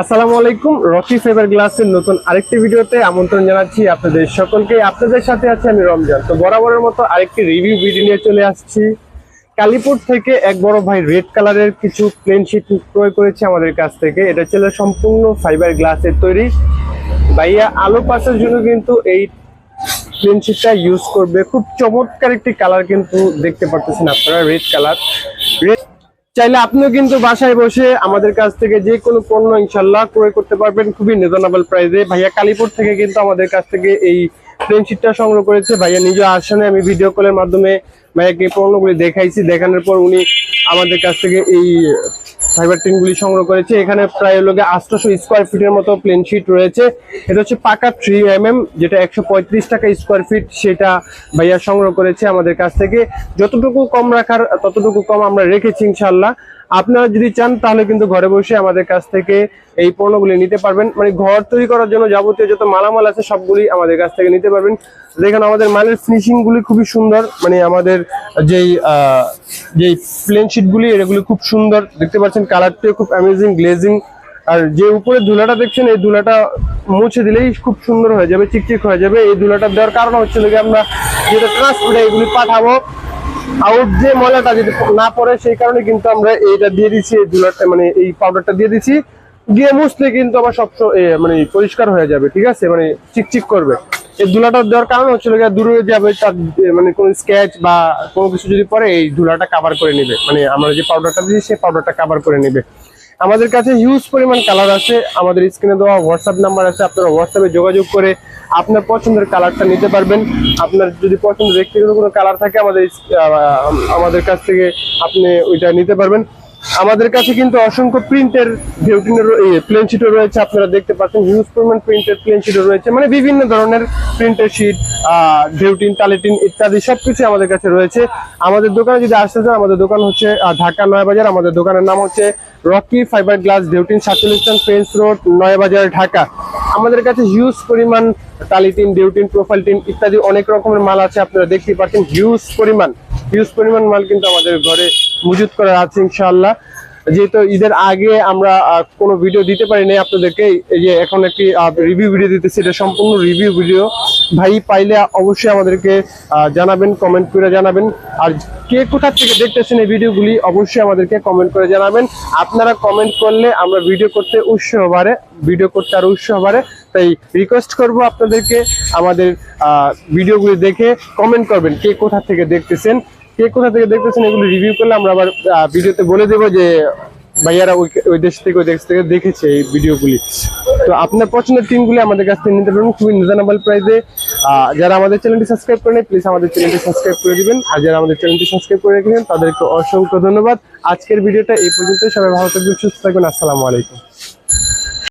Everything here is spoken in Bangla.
আসসালামু আলাইকুম, রকি ফেভার গ্লাসের নতুন আরেকটি ভিডিওতে আমন্ত্রণ জানাচ্ছি আপনাদের সকলকে। আপনাদের সাথে আছি আমি রমজান। তো বরাবরের মতো আরেকটি রিভিউ ভিডিও নিয়ে চলে আসছি। কালীপুর থেকে এক বড় ভাই রেড কালারের কিছু প্লেন শিট ক্রয় করেছে আমাদের কাছ থেকে। এটা ছিল সম্পূর্ণ ফাইবার গ্লাসের তৈরি। ভাইয়া, আলো পাসের জন্য কিন্তু এই প্লেন শিটটা ইউজ করবে। খুব চমৎকার একটি কালার কিন্তু দেখতে পারতেছেন আপনারা রেড কালার রেড চাইলে আপনিও কিন্তু বাসায় বসে আমাদের কাছ থেকে যে কোনো পণ্য ইনশাল্লাহ ক্রয় করতে পারবেন খুবই রিজনেবল প্রাইসে ভাইয়া কালীপুর থেকে কিন্তু আমাদের কাছ থেকে এই ফ্রেন্ডশিপটা সংগ্রহ করেছে। ভাইয়া নিজে আসনে, আমি ভিডিও কলের মাধ্যমে ভাইয়াকে পণ্যগুলি দেখাইছি। দেখানোর পর উনি আমাদের কাছ থেকে এই ফাইবার টিনগুলি সংগ্রহ করেছে। এখানে প্রায় লোকে আটশোশো স্কোয়ার ফিটের মতো প্লেন শিট রয়েছে। এটা হচ্ছে পাকা থ্রি এম এম যেটা একশো পঁয়ত্রিশ টাকা স্কোয়ার ফিট সেটা ভাইয়া সংগ্রহ করেছে আমাদের কাছ থেকে। যতটুকু কম রাখার, ততটুকু কম আমরা রেখেছি ইনশাল্লাহ আপনারা যদি চান, তাহলে কিন্তু ঘরে বসে আমাদের কাছ থেকে এই পণ্যগুলি নিতে পারবেন। মানে ঘর তৈরি করার জন্য যাবতীয় যত মালামাল আছে, সবগুলি আমাদের কাছ থেকে নিতে পারবেন। দেখেন, আমাদের মালের ফিনিশিং গুলি খুবই সুন্দর। মানে আমাদের যেই যেই প্লেন শিট গুলি এগুলি খুব সুন্দর। দেখতে পাচ্ছেন কালারটিও খুব অ্যামেজিং গ্লেজিং আর যে উপরে ধুলাটা দেখছেন, এই ধুলাটা মুছে দিলেই খুব সুন্দর হয়ে যাবে, চিকচিক হয়ে যাবে। এই ধুলাটা দেওয়ার কারণ হচ্ছে আমরা যেটা ট্রান্সপোর্টে এগুলি পাঠাবো আউট যে ময়লাটা যদি না পড়ে, সেই কারণে কিন্তু আমরা এইটা দিয়ে দিচ্ছি, এই ধুলাটা মানে এই পাউডারটা দিয়ে দিচ্ছি। দিয়ে মুছলে কিন্তু আবার সব মানে পরিষ্কার হয়ে যাবে, ঠিক আছে? মানে চিকচিক করবে। এই ধুলাটা দেওয়ার কারণ হচ্ছে গিয়ে দূরে যাবে তার মানে কোনো স্কেচ বা কোনো কিছু যদি পরে এই ধুলাটা কাভার করে নেবে। মানে আমরা যে পাউডারটা দিয়েছি, সেই পাউডারটা কাভার করে নেবে। আমাদের কাছে হিউজ পরিমাণ কালার আছে। আমাদের স্ক্রিনে দেওয়া হোয়াটসঅ্যাপ নাম্বার আছে। আপনারা হোয়াটসঅ্যাপে যোগাযোগ করে আপনার পছন্দের কালারটা নিতে পারবেন। আপনার যদি পছন্দের ব্যক্তিগত কোনো কালার থাকে, আমাদের আমাদের কাছ থেকে আপনি ওইটা নিতে পারবেন। আমাদের কাছে কিন্তু অসংখ্য প্রিন্টের ভিউটিনের প্লেন শিটও রয়েছে। আপনারা দেখতে পাচ্ছেন হিউজ পরিমাণ প্রিন্টের প্লেন শিটও রয়েছে। মানে বিভিন্ন ধরনের প্রিন্টের শিট ভিউটিন টালিটিন ইত্যাদি সবকিছু আমাদের কাছে রয়েছে। আমাদের দোকানে যদি আসতে চান, আমাদের দোকান হচ্ছে ঢাকা নয়াবাজার। আমাদের দোকানের নাম হচ্ছে রকি ফাইবার গ্লাস ভিউটিন সাতচল্লিশ ফেন্স রোড নয়াবাজার, ঢাকা। আমাদের কাছে হিউজ পরিমাণ টালিটিন ডিউটিন প্রোফাইল টিন ইত্যাদি অনেক রকমের মাল আছে, আপনারা দেখতে পাচ্ছেন। হিউজ পরিমাণ হিউজ পরিমাণ মাল কিন্তু আমাদের ঘরে মজুত করা আছে ইনশাআল্লাহ। যেহেতু ঈদের আগে আমরা কোনো ভিডিও দিতে পারি পারিনি আপনাদেরকে, এই যে এখন একটি রিভিউ ভিডিও দিতেছি, এটা সম্পূর্ণ রিভিউ ভিডিও ভাই, পাইলে অবশ্যই আমাদেরকে জানাবেন কমেন্ট করে জানাবেন। আর কে কোথা থেকে দেখতেছেন এই ভিডিওগুলি অবশ্যই আমাদেরকে কমেন্ট করে জানাবেন। আপনারা কমেন্ট করলে আমরা ভিডিও করতে উৎসাহ বাড়ে ভিডিও করতে আরও উৎসাহ বাড়ে। তাই রিকোয়েস্ট করব আপনাদেরকে আমাদের ভিডিওগুলি দেখে কমেন্ট করবেন, কে কোথা থেকে দেখতেছেন। কে কোথা থেকে দেখতেছেন এগুলো রিভিউ করলে আমরা আবার ভিডিওতে বলে দেবো যে ভাইয়ারা ওই দেশ থেকে, ওই দেশ থেকে দেখেছে এই ভিডিওগুলি। তো আপনার পছন্দের টিমগুলি আমাদের কাছ থেকে নিতে পারবেন খুবই রিজনেবল প্রাইসে যারা আমাদের চ্যানেলটি সাবস্ক্রাইব করেন প্লিজ আমাদের চ্যানেলটি সাবস্ক্রাইব করে দিবেন। আর যারা আমাদের চ্যানেলটি সাবস্ক্রাইব করে রেখেছেন, তাদেরকে অসংখ্য ধন্যবাদ। আজকের ভিডিওটা এই পর্যন্ত সবাই ভালো থাকবেন, সুস্থ থাকবেন। আসসালামু আলাইকুম।